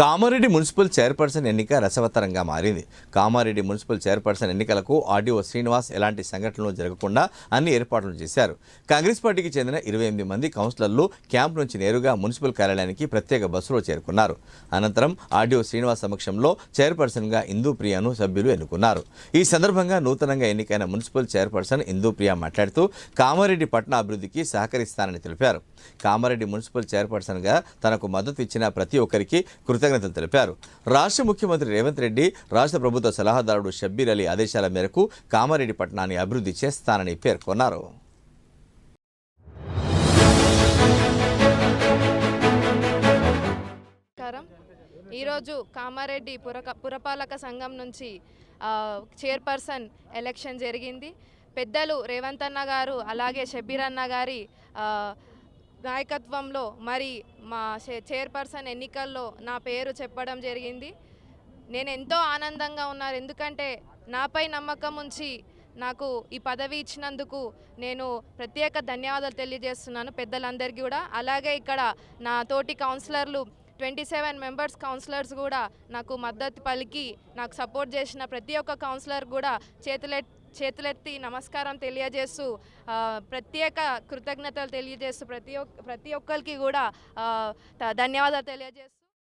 Kamareddy municipal chairperson ఎన్నిక రసవత్తరంగా మారింది. కామారెడ్డి మున్సిపల్ చైర్పర్సన్ ఎన్నికలకు ఆర్డీఓ శ్రీనివాస్ ఎలాంటి సంఘటనలు జరగకుండా అన్ని ఏర్పాట్లు చేశారు. కాంగ్రెస్ పార్టీకి చెందిన ఇరవై ఎనిమిది మంది కౌన్సిలర్లు క్యాంప్ నుంచి నేరుగా మున్సిపల్ కార్యాలయానికి ప్రత్యేక బస్సులో చేరుకున్నారు. అనంతరం ఆర్డీఓ శ్రీనివాస్ సమక్షంలో చైర్పర్సన్గా ఇందూప్రియాను సభ్యులు ఎన్నుకున్నారు. ఈ సందర్భంగా నూతనంగా ఎన్నికైన మున్సిపల్ చైర్పర్సన్ ఇందూప్రియ మాట్లాడుతూ కామారెడ్డి పట్టణ అభివృద్ధికి సహకరిస్తానని తెలిపారు. కామారెడ్డి మున్సిపల్ చైర్పర్సన్గా తనకు మద్దతు ఇచ్చిన ప్రతి ఒక్కరికి కృతజ్ఞతలు తెలిపారు. రాష్ట్ర ముఖ్యమంత్రి రేవంత్ రెడ్డి రాష్ట్ర ప్రభుత్వ సలహాదారుడు షబ్బీర్ అలీ ఆదేశాల మేరకు కామారెడ్డి పట్టణాన్ని అభివృద్ధి చేస్తానని పేర్కొన్నారు. ఈరోజు కామారెడ్డి పురక పురపాలక సంఘం నుంచి చైర్పర్సన్ ఎలక్షన్ జరిగింది. పెద్దలు రేవంత్ అన్న గారు అలాగే షబ్బీర్ అన్న గారి నాయకత్వంలో మరి మా చైర్పర్సన్ ఎన్నికల్లో నా పేరు చెప్పడం జరిగింది. నేను ఎంతో ఆనందంగా ఉన్నారు. ఎందుకంటే నాపై నమ్మకం ఉంచి నాకు ఈ పదవి ఇచ్చినందుకు నేను ప్రత్యేక ధన్యవాదాలు తెలియజేస్తున్నాను పెద్దలందరికీ కూడా. అలాగే ఇక్కడ నా తోటి కౌన్సిలర్లు ట్వంటీ సెవెన్ మెంబర్స్ కౌన్సిలర్స్ కూడా నాకు మద్దతు పలికి నాకు సపోర్ట్ చేసిన ప్రతి ఒక్క కౌన్సిలర్ కూడా చేతులెట్ చేతులెత్తి నమస్కారం తెలియజేస్తూ ఆ, ప్రత్యేక కృతజ్ఞతలు తెలియజేస్తూ ప్రతి ఒక్క ప్రతి ఒక్కరికి కూడా ఆ, ధన్యవాదాలు తెలియజేస్తూ